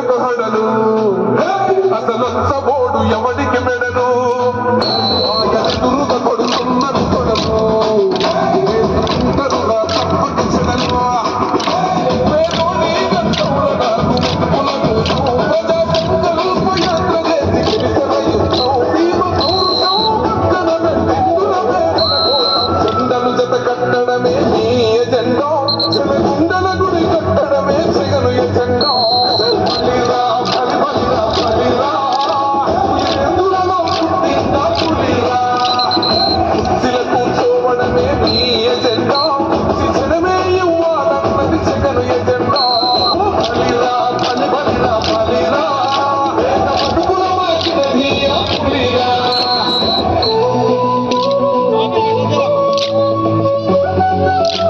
గడగడలు అసలు సబోడు ఎవడికి మెడలు?